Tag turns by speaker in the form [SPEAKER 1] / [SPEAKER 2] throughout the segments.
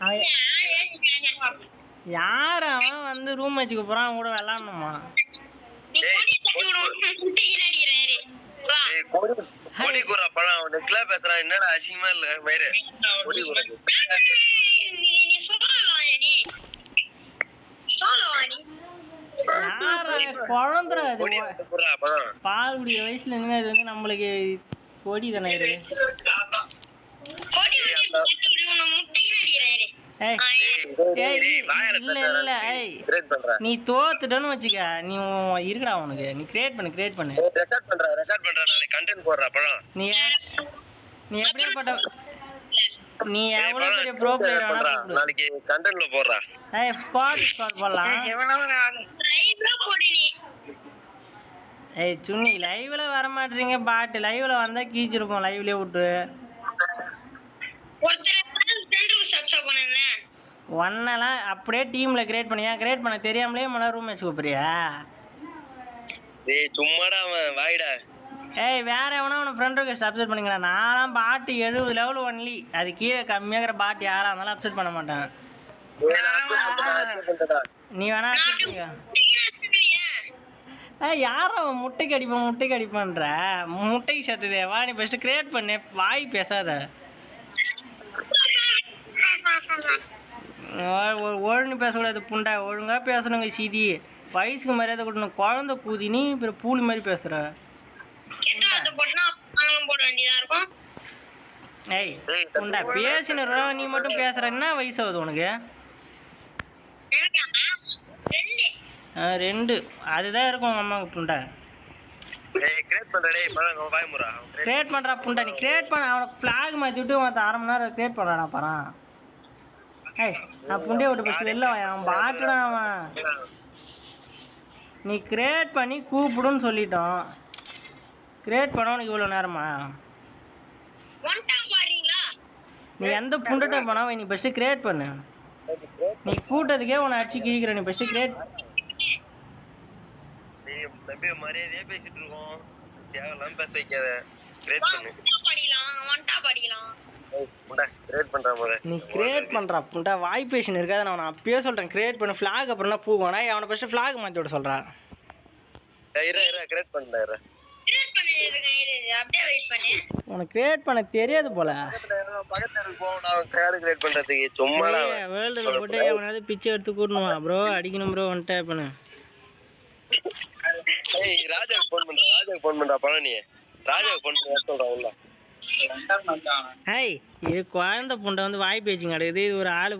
[SPEAKER 1] அவன் யார் அவன் வந்து ரூம் வச்சுக்க போறான்? அவன் கூட விளாடணுமா?
[SPEAKER 2] கோடி கூறா பழம். நெக்லா பேசுறான் என்னடா அசிங்கமா இல்ல? மயிறு கோடி கூறா
[SPEAKER 1] யாரா குழந்தைரா அது.
[SPEAKER 2] கோடி கூறா பழம்.
[SPEAKER 1] பால் குடிக்கிற வயசுல இருந்து அது வந்து நம்மளுக்கு கொடி தானே இது ஏய் ஏய்,
[SPEAKER 2] டேய், வாயால
[SPEAKER 1] இல்ல,
[SPEAKER 2] பேசாத.
[SPEAKER 1] இல்ல, ஏய்.
[SPEAKER 2] கிரியேட் பண்றேன்
[SPEAKER 1] நீ தோத்துட்டன்னு வச்சுக்க நீ இருக்குடா உனக்கு. நீ கிரியேட் பண்ணு கிரியேட் பண்ணு.
[SPEAKER 2] ரெக்கார்ட் பண்றேன் ரெக்கார்ட் பண்றேன் நாளைக்கு கண்டென்ட் போடுறா பழம்.
[SPEAKER 1] நீ நீ எப்படியாப்பட்ட நீ எவ்வளவு பெரிய ப்ரோ பிளேயர்
[SPEAKER 2] பண்றா.
[SPEAKER 1] கூப்பிடு.
[SPEAKER 2] நாளைக்கு கண்டென்ட்ல போடுறா.
[SPEAKER 1] ஏய் ஸ்குவாட் ஸ்குவாட் போடலாம். ஏய் சுன்னி லைவ்ல வர மாட்டீங்க பாட்டு. லைவ்ல வந்தா கீச்சிருப்போம் லைவ்லயே விட்டு. ஒன்னெல்லாம் அப்படியே டீம்ல கிரியேட் பண்ணியா? கிரியேட் பண்ண தெரியாமலே மன ரூம் வச்சு கூப்பிடுறியா?
[SPEAKER 2] டேய் சும்மாடா அவன் வாயிடா.
[SPEAKER 1] ஏய் வேற எவனா உன ஃப்ரெண்ட் ரிக்வெஸ்ட் அப்செட் பண்ணிக்கிறேன் நான்லாம் பாட்டு எழுபது லெவல் ஒன்லி அது கீழே கம்மியாகிற பாட்டு யாரா இருந்தாலும் அப்செட் பண்ண மாட்டேன்.
[SPEAKER 2] நான்.
[SPEAKER 1] நீ வேணா யார் அவன் முட்டைக்கு அடிப்பான்? முட்டைக்கு அடிப்பான்ற? முட்டைக்கு சேர்த்ததே. வா நீ ஃபஸ்ட்டு கிரியேட் பண்ணு. வாய் பேசாத. ஒழுங்கு பேசக்கூடாது புண்டை. ஒழுங்கா பேசணுங்க சீதி. வயசுக்கு மரியாதை கொடுக்கணும். குழந்தை கூதி நீ இப்போ பூலி மாதிரி பேசுற. ஏய்
[SPEAKER 2] ஏய்,
[SPEAKER 1] புண்டை பேசினுறோம் நீ மட்டும் பேசுற. என்ன வயசு ஆகுது உனக்கு? ரெண்டு. அதுதான் இருக்கும் உங்க அம்மாவுக்கு புண்டை. கிரியேட் பண்றா புண்டை. நீ கிரியேட் பண்ண. அவனுக்கு ஃபிளாக் மாத்தி விட்டு அரை மணி நேரம் கிரியேட் பண்றானா பாறான். ஏய் நான் புண்டைய விட்டு ஃபஸ்ட்டு வெளில வாயா அவன் பாட்டுடா அவன். நீ கிரியேட் பண்ணி கூப்பிடுன்னு சொல்லிட்டோம் கிரியேட் பண்ணவனுக்கு இவ்வளோ நேரமா? நீ எந்த புண்டட்ட போனா நீ ஃபஸ்ட்டு கிரியேட் பண்ணு. நீ கூட்டத்துக்கே உன்னை அடிச்சு கிழிக்கிற நீ ஃபஸ்ட்டு கிரியேட்
[SPEAKER 2] மரியாதையா பேசிட்டு இருக்கோம். தேவையில்லாம பேச வைக்காத. கிரியேட் பண்ணு. Create பண்றா முத.
[SPEAKER 1] நீ கிரியேட் பண்றா புண்டா வாய் பேசின்னு இருக்காத நான் உன்னை அப்பயே சொல்றேன் கிரியேட் பண்ணு ஃபிளாக் அப்புறம் தான் பூவானா அவனை ஃபஸ்ட்டு ஃபிளாக் மாற்றி விட சொல்றா
[SPEAKER 2] இரு, இரு, create பண்றேன், இரு.
[SPEAKER 1] உனக்கு கிரியேட் பண்ண தெரியாது போல
[SPEAKER 2] அவன் அவன்.
[SPEAKER 1] வேர்ல்டுல போட்டு அவனாவது பிச்சை எடுத்து கூட்டணுமா ப்ரோ அடிக்கணும் ப்ரோ வந்துட்டே பண்ணு
[SPEAKER 2] ஏய், ராஜாவுக்கு phone பண்றா, ராஜாவுக்கு phone பண்றா, பழனி. ராஜாவுக்கு phone பண்ணி சொல்றா, உள்ள.
[SPEAKER 1] ஹேய் இது குழந்தை புண்டை வந்து வாய் பேச்சுங்க கிடையாது இது ஒரு ஆளு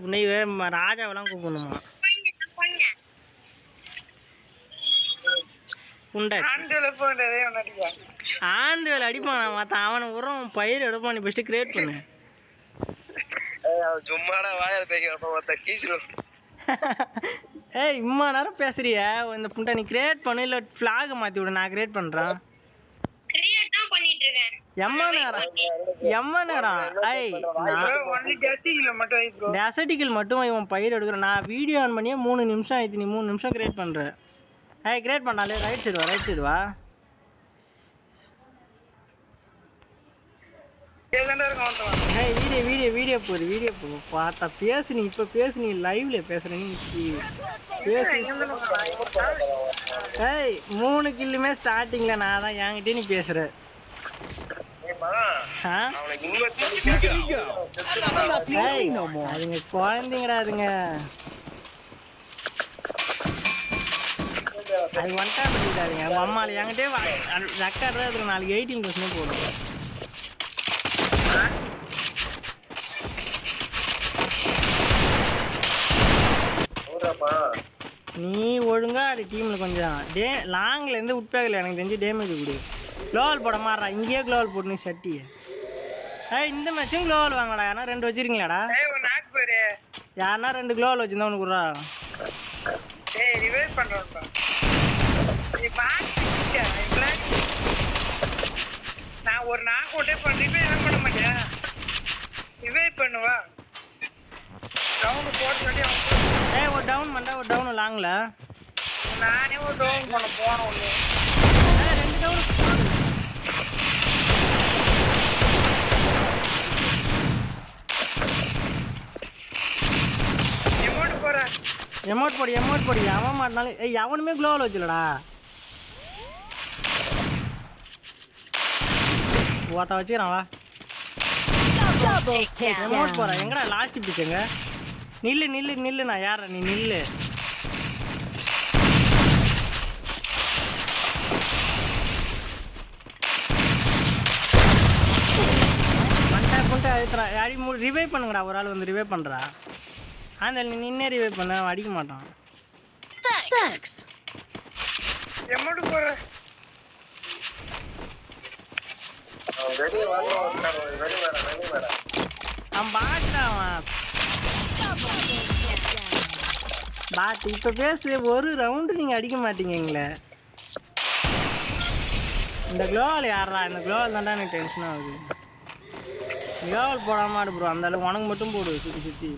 [SPEAKER 1] ம- ராஜாவெல்லாம் கூப்பிடணுமா? புண்டை. ஆண்டு வேலை அடிப்பான். மற்ற அவனை உரம் பயிர் எடுப்பான் நீ ஃபஸ்ட்டு கிரியேட் பண்ணு.
[SPEAKER 2] ஏய், சும்மாடா வாயால கீச்சிடும்.
[SPEAKER 1] ஏய் இம்மா நேரம் பேசுறிய இந்த புண்டை நீ கிரியேட் பண்ணு இல்லை ஃப்ளாகை மாற்றி விடு நான் கிரியேட் பண்ணுறேன் எம்மா நேரம் எம்மா நேரம் ஐய் டெசர்டிக்கல் மட்டும் இவன் பயிர் எடுக்கிறேன். நான் வீடியோ ஆன் பண்ணியே மூணு நிமிஷம் ஆயிடுச்சு. நீ மூணு நிமிஷம் கிரியேட் பண்ணுற ஏய் கிரியேட் பண்ணாலே ரைட் சைடு வா ரைட் சைடு வா. வீடியோ வீடியோ வீடியோ போகுது வீடியோ போகுது பார்த்தா பேசு நீ இப்போ பேசு நீ லைவ்ல பேசுற நீ பேசு. ஏய் மூணு கில்லுமே ஸ்டார்டிங்ல நான் தான் என்கிட்டயே நீ பேசுற
[SPEAKER 2] ஏய், பழம்,
[SPEAKER 1] ஆ
[SPEAKER 2] அவனுக்கு invite பண்ணி கேட்கலாம்.
[SPEAKER 1] ஏய் அதுங்க குழந்தைங்கடா அதுங்க அது ஒன் டைம் பண்ணிட்டாருங்க உங்க அம்மால என்கிட்டயே ரெக்கார்ட் தான் நாளைக்கு எயிட்டீன் கொஸ்டினே போடும். நீ ஒழுங்கா அது டீம்ல கொஞ்சம். டே லாங்ல இருந்து உட்பேகல. எனக்கு தெரிஞ்சு டேமேஜ் கொடு. க்ளோவல் போட மாறா இங்கேயே க்ளோவல் போட்டு நீ சட்டி. ஏய் இந்த மேட்சும் க்ளோவல் வாங்கடா யாரா ரெண்டு வச்சிருக்கீங்களாடா? யாருன்னா ரெண்டு க்ளோவல் வச்சிருந்தா உனக்கு விட்றா
[SPEAKER 3] நான் ஒரு நாக்கு விட்டே பண்ணிட்டு என்ன பண்ண மாட்டேன் ரிவைவ் பண்ணுவா டவுன் போட சொல்லி
[SPEAKER 1] ஏய் ஒரு டவுன் பண்ணா ஒரு டவுன் லாங்ல
[SPEAKER 3] நானே ஒரு டவுன் பண்ண போனோம் ஒன்று
[SPEAKER 1] ரெண்டு டவுன் எமௌண்ட் போடு எமௌண்ட் போடு. அவன் மாட்டினாலும் ஏய் எவனுமே க்ளோவில் வச்சுலடா. ஓட்ட வச்சுக்கிறான் வா.
[SPEAKER 4] எமோட்
[SPEAKER 1] எமௌண்ட் போகிறேன் எங்கடா லாஸ்ட் பிச்சுங்க நில்லு நில்லு நில்லு நான் யார நீ நில்லு. மண்டை புண்டை அழுத்துறா. அடி ரிவைவ் பண்ணுங்கடா. ஒரு ஆள் வந்து ரிவைவ் பண்ணுறா அந்த நீ நின்னே ரிவைவ் பண்ண அவன் அடிக்க மாட்டான்.
[SPEAKER 4] Thanks.
[SPEAKER 3] எம்மோடு போற?
[SPEAKER 1] பாட் இப்போ பேசு ஒரு ரவுண்டு நீங்கள் அடிக்க மாட்டீங்களே இந்த க்ளோவல் யாரா இந்த க்ளோவல் தான்டா எனக்கு டென்ஷன் ஆகுது. க்ளோவல் போடாம ப்ரோ அந்த அளவு உனக்கு மட்டும் போடு சுற்றி சுற்றி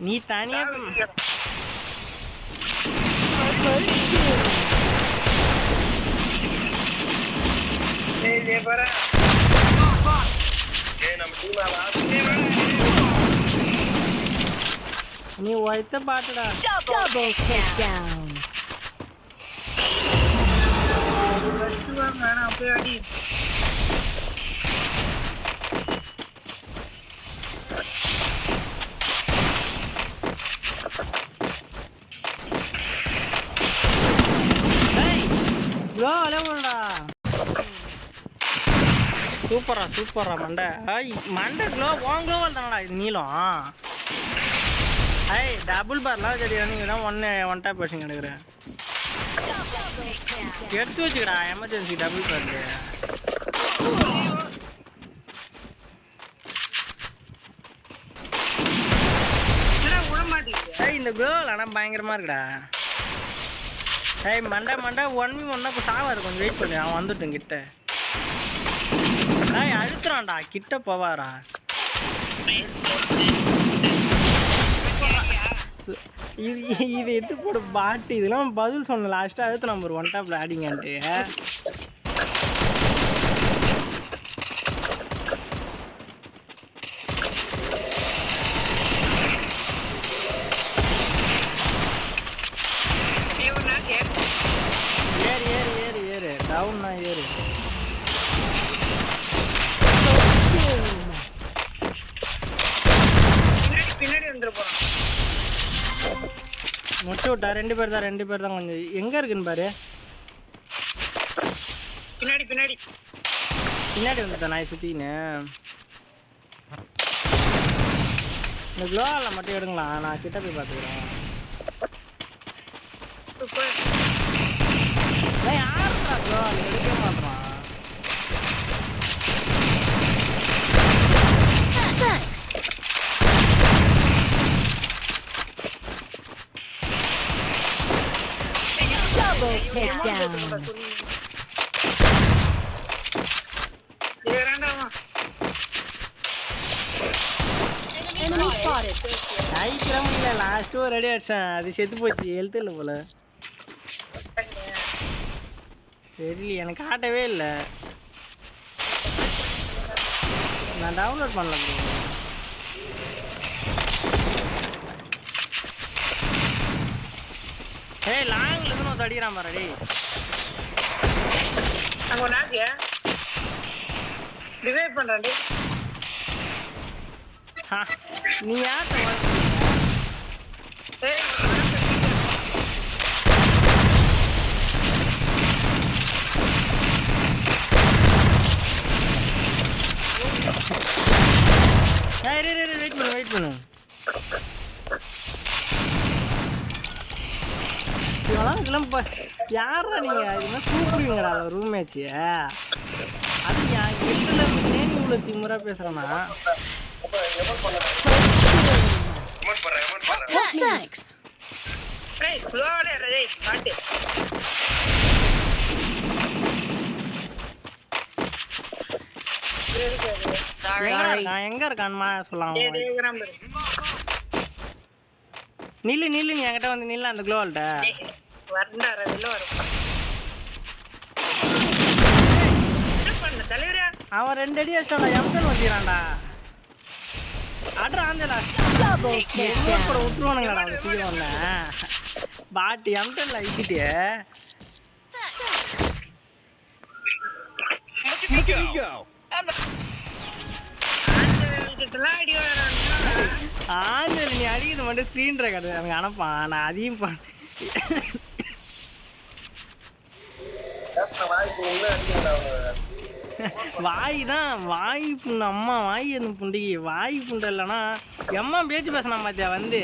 [SPEAKER 1] நீ
[SPEAKER 2] ஆளா
[SPEAKER 1] நீ ஒய்த்த பாட்டுடா.
[SPEAKER 3] ஃபர்ஸ்ட் வாங்க நான் போய் அடி.
[SPEAKER 1] சூப்பரா சூப்பரா மண்டை. ஐய் மண்டை க்ளோ உன் க்ளோ தானடா இது நீளம்? ஐய் டபுள் பார்லாம் சரி நீங்கள் தான் ஒன்று ஒன் டேப் பேசுங்க எடுக்கிறேன் எடுத்து வச்சுக்கடா எமர்ஜென்சி டபுள்
[SPEAKER 3] பண்ணு விட மாட்டேங்குது
[SPEAKER 1] இந்த குளோவில் ஆனால் பயங்கரமாக இருக்குடா. ஏய் மண்டை மண்டை ஒன் வி ஒன்னா சாவாரு கொஞ்சம் வெயிட் பண்ணு. அவன் வந்துட்டும் கிட்ட. ஏய் அழுத்துறான்டா. கிட்ட போவாரா? இது இது எட்டு போட பாட்டு இதெல்லாம் பதில் சொன்ன லாஸ்ட்டாக அடுத்த நம்பர் ஒன் டாப் ஆடிங்கன்ட்டு விட்டா ரெண்டு பேர் தான் ரெண்டு பேர் தான் கொஞ்சம். எங்கே இருக்குன்னு பாரு.
[SPEAKER 3] பின்னாடி பின்னாடி.
[SPEAKER 1] பின்னாடி வந்துட்டேன் நான் சுற்றின்னு இந்த க்ளோவில் மட்டும் எடுங்களா. நான் கிட்ட போய் பார்த்துக்கிறேன். யாருடா க்ளோவில் எடுக்கவே மாட்டான்
[SPEAKER 4] takedown. Enemy spotted.
[SPEAKER 1] லாஸ்ட்டு ஒரு ரெடி அடிச்சேன் அது செத்து போச்சு எழுத்து இல்லை போல தெரியல எனக்கு காட்டவே இல்லை நான் டவுன்லோட் பண்ணல. ஏய் லாங்ல ஒருத்தன் அடிக்கிறான் பாரு டேய்.
[SPEAKER 3] அங்க ஒரு நாக்கு ரிவைவ் பண்றான் டேய்.
[SPEAKER 1] ஹா, நீ
[SPEAKER 3] ஏய்
[SPEAKER 1] ஏய் யாரா நீங்க இதெல்லாம் கூப்பிடுவீங்கடா ரூம் மேட்ச் அது என் எட்டுல இருந்தே நீ இவ்வளவு திமுறா பேசுறேன்னா இருக்கான் எங்க இருக்கான்மா
[SPEAKER 3] பாரு
[SPEAKER 1] நில்லு நில்லு நீ என்கிட்ட வந்து நில்லு அந்த குளோவல்ட்ட
[SPEAKER 3] வரும் என்ன பண்ண
[SPEAKER 1] அவன் ரெண்டு அடி அடிச்சான்டா எம்டன் வச்சுக்கிறான்டா. அட்ரா ஆஞ்சலா. கூட
[SPEAKER 4] takedown.
[SPEAKER 1] விட்டுருவானுங்கடா அவன் சீக்கிரம் பாட்டு
[SPEAKER 3] அடி வரானுங்க
[SPEAKER 1] ஆஞ்சல் நீ அடிக்கிறது மட்டும் ஸ்க்ரீன் ரெக்கார்டு எனக்கு அனுப்பான் நான் அதையும் பா
[SPEAKER 2] வாய்ப்பு உள்ள அடிக்கடா அவங்க
[SPEAKER 1] வாய் தான் வாய் புண்ணு அம்மா வாய் அந்த புண்டிகை வாய் புண்டை இல்லைன்னா எம்மா பேச்சு பேசினா பாத்தியா வந்து.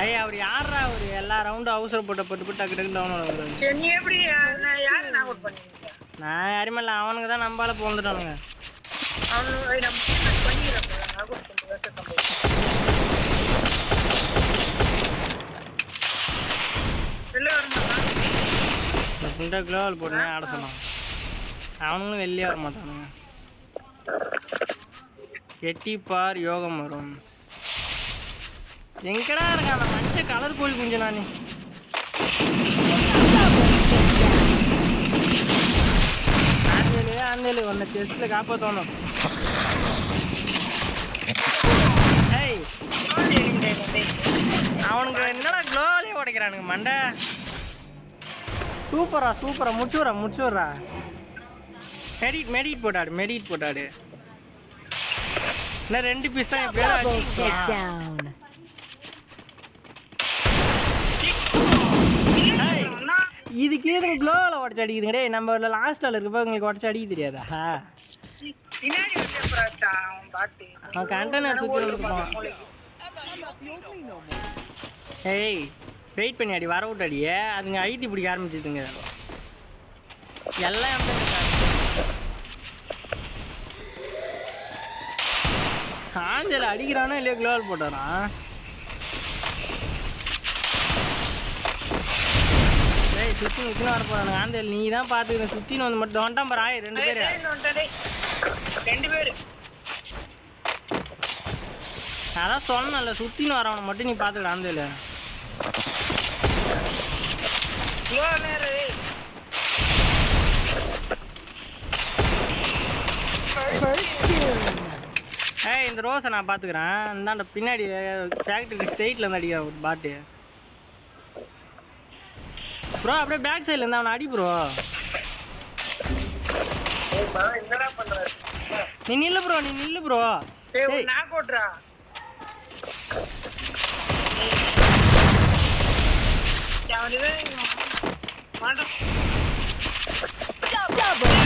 [SPEAKER 1] ஐயா அவர் யாரா அவர்? எல்லா ரவுண்டும் அவசரப்பட்ட பட்டு போட்டு டக்கு டக்கு டவுன்
[SPEAKER 3] சரி, நீ எப்படி நான் யாரு நான் அவுட் பண்ணிருக்கேன்
[SPEAKER 1] நான் யாருமே இல்லை அவனுக்கு தான் நம்பால பிறந்துட்டானுங்க.
[SPEAKER 3] அவனு நம்ம பண்ணிக்கிறேன் நான் அவுட் பண்ணி வச்சு சம்பவம் வெளில வரமாட்டான்
[SPEAKER 1] இந்த புண்டை குளோவல் போட்டுனே ஆட சொன்னான். அவனுங்களும் வெளியே வர மாட்டானுங்க எட்டி பார் யோகம் வரும். எங்கடா இருக்கான் அந்த மஞ்சள் கலர் கோழி குஞ்சு நானு. ஆந்தேலு ஆந்தேலு உன்னை செஸ்ட்ல காப்பாத்தணும். ஏய் அவனுக்கு என்னடா க்ளோவிலே உடைக்கிறானுங்க மண்டை. சூப்பரா சூப்பரா முடிச்சுடுறா முடிச்சுடுறா மெடிட் மெடிட் போட்டாடு மெடிட் போட்டாடு. இல்லை ரெண்டு பீஸ் தான் எப்படியாவது இதுக்கு எதுங்க க்ளோவில் உடச்சு அடிக்குதுங்க? டேய் நம்ம லாஸ்ட் ஆள் இருக்கப்போ உங்களுக்கு உடச்சு அடிக்க தெரியாதா?
[SPEAKER 3] அவன்
[SPEAKER 1] கண்டெய்னர் சுற்றி ஏய். வெயிட் பண்ணி அடி வர விட்டு அடியே அதுங்க ஐடி பிடிக்க ஆரம்பிச்சிதுங்க. எல்லாம். ஆஞ்சல அடிக்கிறானோ இல்லையோ க்ளோவல் போட்டுறான் ஏய் சுற்றி நிற்கணும் வர போறானுங்க. ஆஞ்சல் நீ தான் பார்த்துக்கணும் சுற்றின்னு வந்து மட்டும் வந்துட்டான் பாரு ஆய் ரெண்டு பேர்.
[SPEAKER 3] ரெண்டு பேரு.
[SPEAKER 1] அதான் சொன்னேன்ல சுற்றின்னு வரவனை மட்டும் நீ பார்த்துக்கடா ஆஞ்சல்
[SPEAKER 3] இவ்வளோ நேரம்
[SPEAKER 4] First doom.
[SPEAKER 1] ஏய் இந்த ரோஸை நான் பார்த்துக்கிறேன். இந்தாண்ட பின்னாடி ஃபேக்ட்ரி ஸ்ட்ரெயிட்ல இருந்து அடிக்கிற ஒரு பாட்டு ப்ரோ அப்படியே பேக் சைடில் இருந்து அவனை அடி ப்ரோ நீ நில்லு ப்ரோ நீ நில்லு ப்ரோ.
[SPEAKER 3] நான் மாட்டான்
[SPEAKER 4] Double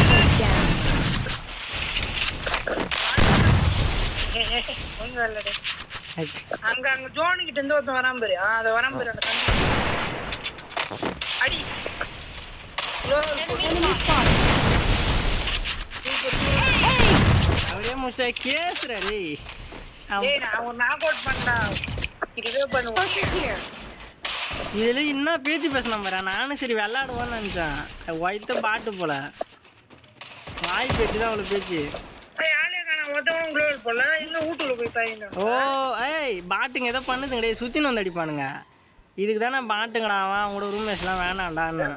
[SPEAKER 4] takedown.
[SPEAKER 3] அங்க அங்க ஜோனு கிட்ட இருந்து ஒருத்தன் வராம பாரு ஆ அதை வராம பாரு அந்த கண்ணு அடி.
[SPEAKER 1] அவரே முடிச்சிட்டா கேசுறா டேய்
[SPEAKER 3] நான் ஒரு நாக் அவுட் பண்ணா இதுவே பண்ணுவோம்.
[SPEAKER 1] இதுல இன்னும் பேச்சு பேசணும் பாரு. நானும் சரி விளாடுவோன்னு நினச்சேன். ஒய்த்த பாட்டு போல. வாய் பேச்சு. தான் அவ்வளோ பேச்சு ஓ ஏய் பாட்டுங்க ஏதோ பண்ணுதுங்க டேய். சுற்றின்னு வந்து அடிப்பானுங்க. இதுக்கு தானே பாட்டுங்கடா அவன் அவங்களோட ரூம்மேட்ஸ்லாம் வேணாண்டான்னு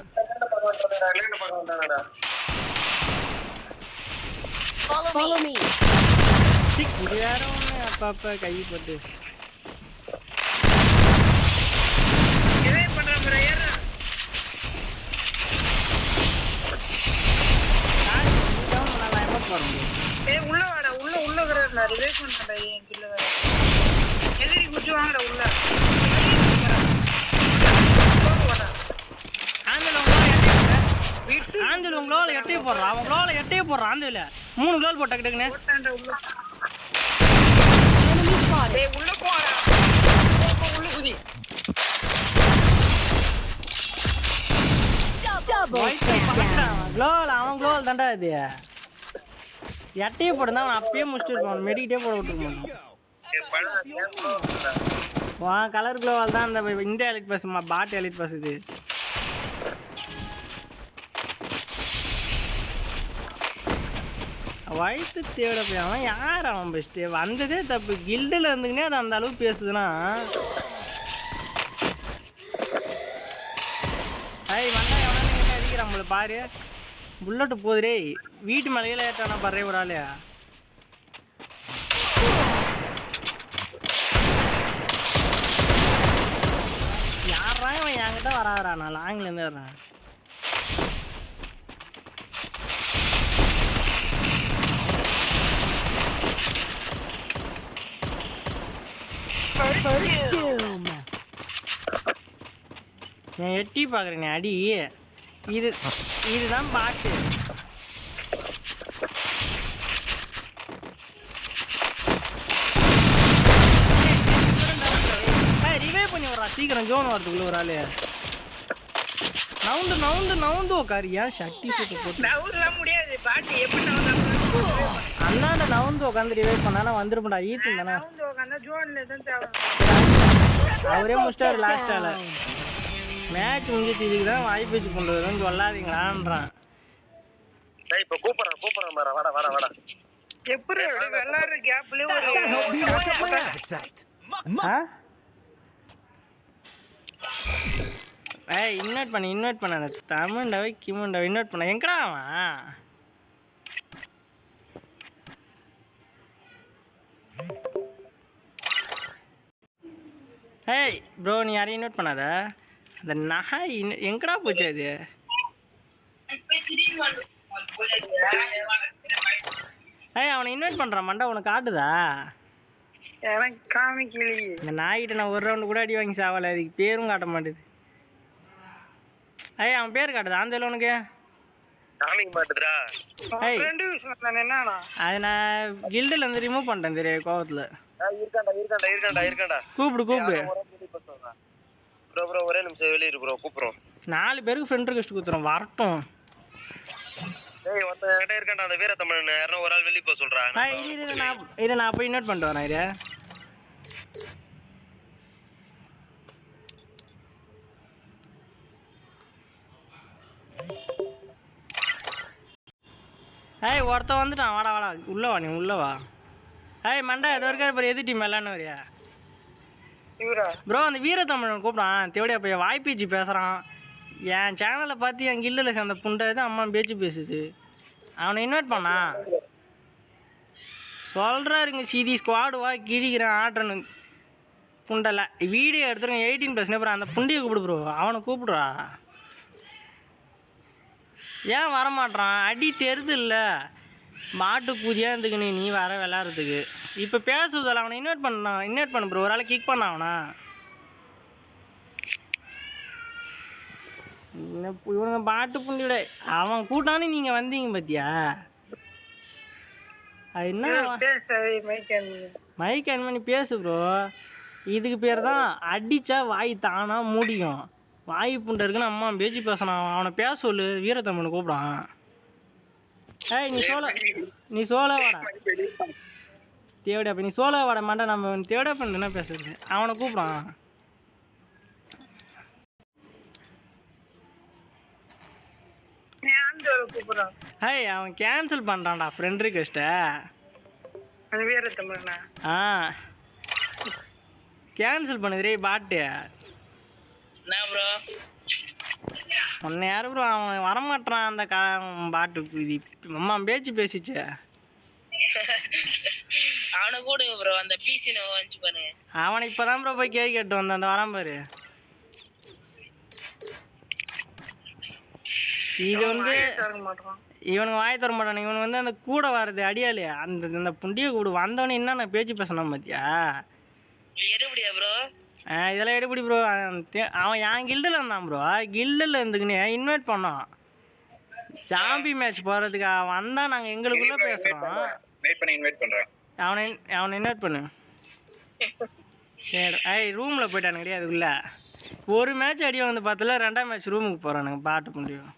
[SPEAKER 1] இது வேற ஒன்று அப்பப்போ கை போட்டு
[SPEAKER 3] இதே பண்ற மாதிரி ஏறா
[SPEAKER 1] நல்லா எஃபர்ட் போட முடியும்
[SPEAKER 3] ஏய் உள்ள வாடா உள்ள உள்ள இருக்கிற ரிவைஸ் பண்ணடா ஏன் கில்ல வேற எதிரி குச்சி வாங்கடா உள்ள.
[SPEAKER 1] ஆஞ்சல் உங்களால எட்டையை போடுறான் அவன் உங்களால எட்டையை போடுறான் மூணு கோல் போட்ட டக்குன்னு
[SPEAKER 3] போட்டான்டா உள்ள. ஏய் உள்ள குதி.
[SPEAKER 1] அவன் க்ளோவில் தாண்டா இது. எட்டையே போட்டுருந்தா அவன் அப்பயே முடிச்சுட்டு இருப்பான். மெடிக்கிட்டே போட விட்டுருப்பான் வா கலர் குளோவால் தான் அந்த இந்த எலிட் பஸ் பாட் எலிட் பஸ் இது. வயிற்று தேட போய் அவன் யார் அவன் பெஸ்ட்டு வந்ததே தப்பு. கில்டில் இருந்துக்கினே அது அந்த அளவுக்கு பேசுதுன்னா. ஐய் வந்தா எவ்வளோ நீங்க அடிக்க பாரு. புல்லட்டு போகுதுரே வீட்டு மலையில ஏட்டானா பறவை ஒரு ஆளு. யாரா இவன் என்கிட்ட வராதரா நான் லாங்ல இருந்து வர்றேன். நான் எட்டி பார்க்குறேன் அடி. இது இதுதான் பாட்டு. ரிவைவ் பண்ணி வர்றா சீக்கிரம் ஜோன் வரதுக்குள்ள ஒரு ஆளு. நவுந்து நவுந்து நவுந்து உட்காரு ஏன் சக்தி சுட்டு போட்டு?
[SPEAKER 3] நவுறலாம் முடியாது. பாட்டு எப்படி நவுறாங்க
[SPEAKER 1] அண்ணாண்ட நவுந்து உட்காந்து ரிவைவ் பண்ணா வந்துருப்பா ஈத்து தானே.
[SPEAKER 3] நவுந்து
[SPEAKER 1] அவரே முடிச்சிட்டாரு லாஸ்டால மேட்ச் முடிஞ்சிச்சு இதுக்கு தான் வாய்ப்பு வச்சு கொண்டு வரும்னு சொல்லாதீங்களான்றான்.
[SPEAKER 2] டேய் இப்ப கூப்பிடுறேன் கூப்பிடுறேன் பாரு. வாடா வாடா வாடா.
[SPEAKER 3] எப்படி விளாடுற கேப்லயே ஒரு
[SPEAKER 1] ஏய் இன்வைட் பண்ண இன்வைட் பண்ண. அந்த தமிழ்ண்டவை கிமுண்டவை இன்வைட் பண்ண. எங்கடா அவன்? ஏய் ப்ரோ நீ யாரையும் இன்வைட் பண்ணாத? அந்த நகை எங்கடா போச்சு அது? ஏய் அவனை இன்வைட் பண்ணுறான் மண்டை உனக்கு காட்டுதா?
[SPEAKER 3] எனக்கு
[SPEAKER 1] இந்த நாய்கிட்ட நான் ஒரு ரவுண்டு கூட அடி வாங்கி சாவல அதுக்கு பேரும் காட்ட மாட்டேது. ஐய் அவன் பேர் காட்டுதா? அந்த உனக்கு.
[SPEAKER 2] காமிக்க மாட்டுதுடா.
[SPEAKER 1] ஏய். அது நான் கில்டில் இருந்து ரிமூவ் பண்ணிட்டேன் தெரியும் கோவத்தில்.
[SPEAKER 2] ஏய், இருக்காண்டா இருக்காண்டா இருக்காண்டா இருக்காண்டா
[SPEAKER 1] கூப்பிடு கூப்பிடு.
[SPEAKER 2] ப்ரோ ப்ரோ ஒரே நிமிஷம் வெளியே இரு ப்ரோ கூப்பிடுறோம்.
[SPEAKER 1] நாலு பேருக்கு ஃப்ரெண்ட் ரிக்வெஸ்ட் கொடுத்துறோம். வரட்டும்.
[SPEAKER 2] டேய் ஒருத்தன் என்கிட்ட இருக்காண்டா அந்த வீர தமிழன் யாரும் ஒரு ஆள் வெளியே போக சொல்றா.
[SPEAKER 1] இது இது நான் இதை நான் போய் இன்வைட் பண்ணிட்டு வரேன் இது ஏய் ஒருத்தன் வந்துட்டான். வாடா வாடா. உள்ள வா நீ உள்ள வா. ஏய் மண்டா எது வரைக்கும் இப்போ எது டீம் விளாட்னு வரியா? ப்ரோ அந்த வீரத்தமிழன் கூப்பிடான். தேவடியா பையன் வாய்ப்பேச்சு பேசுகிறான் என் சேனலை பார்த்து என் கில்லில் சேர்ந்த புண்டை தான் அம்மா பேச்சு பேசுது. அவனை இன்வைட் பண்ணா? சொல்கிறாருங்க சீதி ஸ்குவாடு வா கிழிக்கிறேன் ஆட்டுறன்னு. புண்டல. வீடியோ எடுத்துருங்க எயிட்டீன் ப்ளஸ் அப்புறம் அந்த புண்டியை கூப்பிடு ப்ரோ அவனை கூப்பிடுறா. ஏன் வரமாட்டான் அடி தெரிது இல்லை. மாட்டு பூஜையாக இருந்துக்கு நீ வர விளாட்றதுக்கு இப்போ பேசுவதில்ல அவனை இன்வைட் பண்ணான் இன்வைட் பண்ண ப்ரோ ஒரு ஆளை கிக் பண்ண அவனா. இவனுங்க பாட்டு புண்டியோட அவன் கூட்டானே நீங்கள் வந்தீங்க பார்த்தியா அது என்ன? மைக் ஆன் பண்ணி. பேசு ப்ரோ இதுக்கு பேர் தான் அடிச்சா வாய் தானா மூடியும் வாய் புண்டை இருக்குன்னு அம்மா பேச்சு பேசணும் அவனை பேச சொல்லு வீரத்தம்மன் கூப்பிடான். ஏய் நீ சோழ நீ சோழ வாடா தேவடா அப்ப நீ சோழ வாட மாட்டா நம்ம தேவடா பண்ண என்ன பேசுறது? அவனை கூப்பிடான் ஹேய் அவன் கேன்சல் பண்ணுறான்டா ஃப்ரெண்ட் ரிக்வெஸ்ட்டை ஆ. கேன்சல் பண்ணுதுரே பாட்டு.
[SPEAKER 3] என்ன ப்ரோ
[SPEAKER 1] உன்னை யாரு ப்ரோ அவன் வரமாட்டான் அந்த கா பாட்டு. இது அம்மா பேச்சு பேசிச்சு.
[SPEAKER 3] அவனை கூடுங்க ப்ரோ அந்த பிசி வந்து பண்ணு
[SPEAKER 1] அவனை இப்போதான் ப்ரோ போய் கேக் கேட்டு வந்தான். அந்த வரான் பாரு. இது வந்து
[SPEAKER 3] மாட்டான்
[SPEAKER 1] இவனுக்கு வாய் தர மாட்டானு. இவனுக்கு வந்து அந்த கூட வர்றது அடியாளி. அந்த இந்த புண்டிய கூடு. வந்தவனே என்னென்ன பேச்சு பேசணும் பார்த்தியா
[SPEAKER 3] எடுபடியா ப்ரோ
[SPEAKER 1] இதெல்லாம் எடுபடி ப்ரோ அவன் என் கில்டில் இருந்தான் ப்ரோ கில்டில் இருந்துக்குன்னு இன்வைட் பண்ணோம் ஜாம்பி மேட்ச் போகிறதுக்கு அவன் வந்தால் நாங்கள் எங்களுக்குள்ளே பேசுகிறோம்
[SPEAKER 2] வெயிட் பண்ணி இன்வைட் பண்றேன்.
[SPEAKER 1] அவனை அவனை இன்வைட் பண்ணு. சரி ஐய் ரூமில் போயிட்டானுங்க கிடையாது அதுக்குள்ள. ஒரு மேட்ச் அடி வந்து பார்த்தல ரெண்டாம் மேட்ச் ரூமுக்கு போகிறானுங்க பாட்டு முடியும்